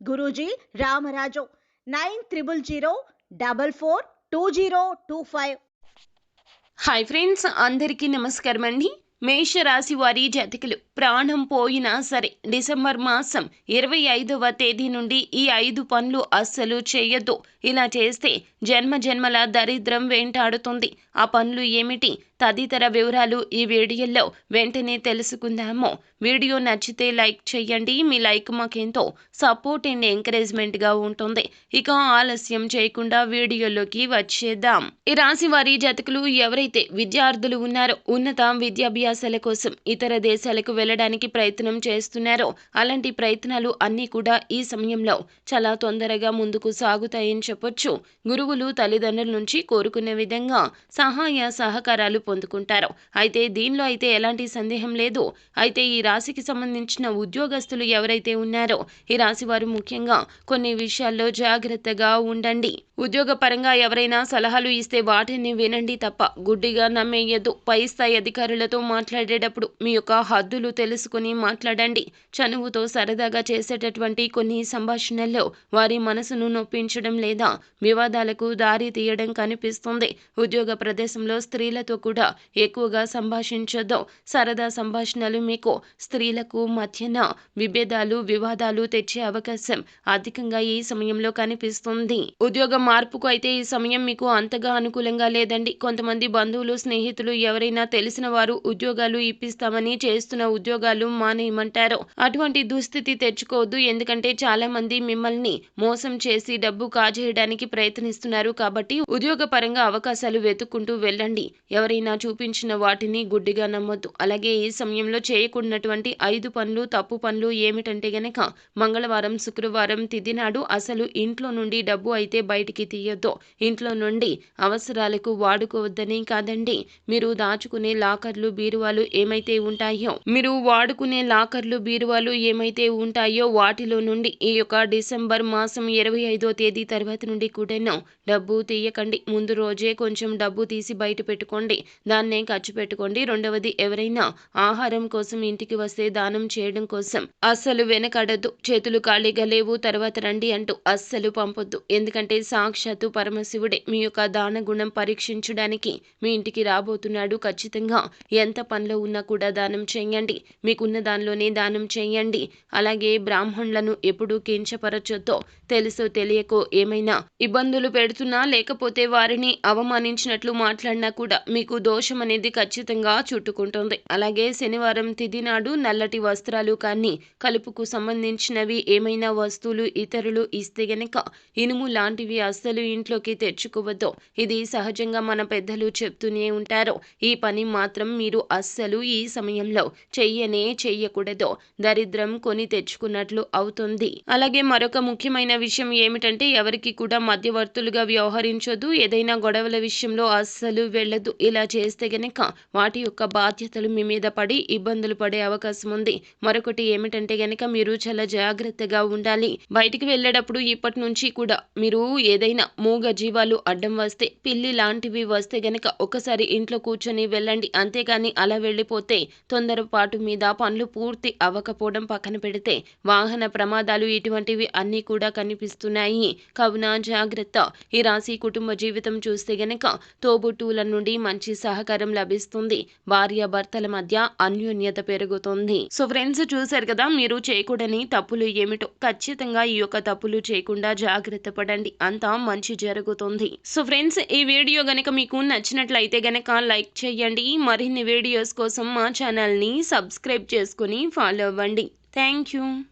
Guruji Ramaraju nine triple zero double four two zero two five. Hi friends అందరికీ నమస్కారం అండి. మేషరాశి వారి జాతకులు ప్రాణం పోయినా సరే డిసెంబర్ మాసం ఇరవై ఐదవ తేదీ నుండి ఈ ఐదు పనులు అస్సలు చేయొద్దు. ఇలా చేస్తే జన్మ జన్మల దరిద్రం వెంటాడుతుంది. ఆ పనులు ఏమిటి? తదితర వివరాలు ఈ వీడియోలో వెంటనే తెలుసుకుందాము. వీడియో నచ్చితే లైక్ చేయండి. మీ లైక్ మాకెంతో సపోర్ట్ అండ్ ఎంకరేజ్మెంట్గా ఉంటుంది. ఇక ఆలస్యం చేయకుండా వీడియోలోకి వచ్చేద్దాం. ఈ రాశి వారి జతకులు ఎవరైతే విద్యార్థులు ఉన్నారో ఉన్నత విద్యాభ్యాసాల కోసం ఇతర దేశాలకు వెళ్ళడానికి ప్రయత్నం చేస్తున్నారో అలాంటి ప్రయత్నాలు అన్నీ కూడా ఈ సమయంలో చాలా తొందరగా ముందుకు సాగుతాయని చెప్పొచ్చు. గురువులు తల్లిదండ్రుల నుంచి కోరుకునే విధంగా సహాయ సహకారాలు పొందుకుంటారు. అయితే దీనిలో అయితే ఎలాంటి సందేహం లేదు. అయితే ఈ రాశికి సంబంధించిన ఉద్యోగస్తులు ఎవరైతే ఉన్నారో ఈ రాశి వారు ముఖ్యంగా కొన్ని విషయాల్లో జాగ్రత్తగా ఉండండి. ఉద్యోగపరంగా ఎవరైనా సలహాలు ఇస్తే వాటిని వినండి తప్ప గుడ్డిగా నమ్మేయద్దు. పై స్థాయి అధికారులతో మాట్లాడేటప్పుడు మీ యొక్క హద్దులు తెలుసుకుని మాట్లాడండి. చనువుతో సరదాగా చేసేటటువంటి కొన్ని సంభాషణల్లో వారి మనసును నొప్పించడం లేదా వివాదాలకు దారి తీయడం కనిపిస్తుంది. ఉద్యోగ ప్రదేశంలో స్త్రీలతో కూడా ఎక్కువగా సంభాషించొద్దు. సరదా సంభాషణలు మీకు స్త్రీలకు మధ్యన విభేదాలు వివాదాలు తెచ్చే అవకాశం అధికంగా ఈ సమయంలో కనిపిస్తుంది. ఉద్యోగం మార్పుకు అయితే ఈ సమయం మీకు అంతగా అనుకూలంగా లేదండి. కొంతమంది బంధువులు స్నేహితులు ఎవరైనా తెలిసిన వారు ఉద్యోగాలు ఇప్పిస్తామని చేస్తున్న ఉద్యోగాలు మానేయమంటారు. అటువంటి దుస్థితి తెచ్చుకోవద్దు. ఎందుకంటే చాలా మంది మిమ్మల్ని మోసం చేసి డబ్బు కాజేయడానికి ప్రయత్నిస్తున్నారు. కాబట్టి ఉద్యోగ పరంగా అవకాశాలు వెతుక్కుంటూ వెళ్ళండి. ఎవరైనా చూపించిన వాటిని గుడ్డిగా నమ్మొద్దు. అలాగే ఈ సమయంలో చేయకూడనటువంటి ఐదు పనులు తప్పు పనులు ఏమిటంటే గనక మంగళవారం శుక్రవారం తిదినాడు అసలు ఇంట్లో నుండి డబ్బు అయితే బయటికి తీయొద్దు. ఇంట్లో నుండి అవసరాలకు వాడుకోవద్దని కాదండి. మీరు దాచుకునే లాకర్లు బీరువాలు ఏమైతే ఉంటాయో మీరు వాడుకునే లాకర్లు బీరువాలు ఏమైతే ఉంటాయో వాటిలో నుండి ఈ యొక్క డిసెంబర్ మాసం ఇరవై ఐదో తేదీ తర్వాత నుండి కూడాను డబ్బు తీయకండి. ముందు రోజే కొంచెం డబ్బు తీసి బయట పెట్టుకోండి. దాన్నే ఖర్చు పెట్టుకోండి. రెండవది ఎవరైనా ఆహారం కోసం ఇంటికి వస్తే దానం చేయడం కోసం అస్సలు వెనకడద్దు. చేతులు ఖాళీగా లేవు. తర్వాత రండి అంటూ అస్సలు పంపొద్దు. ఎందుకంటే సా సాక్షాత్తు పరమశివుడే. మీ యొక్క దాన గుణం పరీక్షించడానికి మీ ఇంటికి రాబోతున్నాడు. ఖచ్చితంగా ఎంత పనిలో ఉన్నా కూడా దానం చేయండి. మీకున్న దానిలోనే దానం చేయండి. అలాగే బ్రాహ్మణులను ఎప్పుడూ కించపరచొద్దో తెలుసో తెలియకో ఏమైనా ఇబ్బందులు పెడుతున్నా లేకపోతే వారిని అవమానించినట్లు మాట్లాడినా కూడా మీకు దోషం అనేది ఖచ్చితంగా చుట్టుకుంటుంది. అలాగే శనివారం తిదినాడు నల్లటి వస్త్రాలు కానీ కలుపుకు సంబంధించినవి ఏమైనా వస్తువులు ఇతరులు ఇస్తే గనక ఇనుము లాంటివి అస్సలు ఇంట్లోకి తెచ్చుకోవద్దు. ఇది సహజంగా మన పెద్దలు చెప్తూనే ఉంటారు. ఈ పని మాత్రం మీరు అస్సలు ఈ సమయంలో చెయ్యనే చెయ్యకూడదు. దరిద్రం కొని తెచ్చుకున్నట్లు అవుతుంది. అలాగే మరొక ముఖ్యమైన విషయం ఏమిటంటే ఎవరికి కూడా మధ్యవర్తులుగా వ్యవహరించొద్దు. ఏదైనా గొడవల విషయంలో అస్సలు వెళ్ళదు ఇలా చేస్తే గనక వాటి యొక్క బాధ్యతలు మీ మీద పడి ఇబ్బందులు పడే అవకాశం ఉంది. మరొకటి ఏమిటంటే గనక మీరు చాలా జాగ్రత్తగా ఉండాలి. బయటికి వెళ్ళేటప్పుడు ఇప్పటి నుంచి కూడా మీరు ఏదైనా మూగ జీవాలు అడ్డం వస్తే పిల్లి లాంటివి వస్తే గనక ఒకసారి ఇంట్లో కూర్చొని వెళ్ళండి. అంతేగాని అలా వెళ్ళిపోతే తొందరపాటు మీద పనులు పూర్తి అవ్వకపోవడం పక్కన పెడితే వాహన ప్రమాదాలు ఇటువంటివి అన్నీ కూడా కనిపిస్తున్నాయి. కావున జాగ్రత్త. ఈ రాశి కుటుంబ జీవితం చూస్తే గనక తోబుట్టువుల నుండి మంచి సహకారం లభిస్తుంది. భార్య భర్తల మధ్య అన్యోన్యత పెరుగుతుంది. సో ఫ్రెండ్స్ చూశారు కదా మీరు చేయకూడని తప్పులు ఏమిటో? ఖచ్చితంగా ఈ యొక్క తప్పులు చేయకుండా జాగ్రత్త పడండి. అంతా మంచి జరుగుతుంది. సో ఫ్రెండ్స్ ఈ వీడియో గనక మీకు నచ్చినట్లయితే గనక లైక్ చేయండి. మరిన్ని వీడియోస్ కోసం మా ఛానల్ని సబ్స్క్రైబ్ చేసుకుని ఫాలో అవ్వండి. Thank you.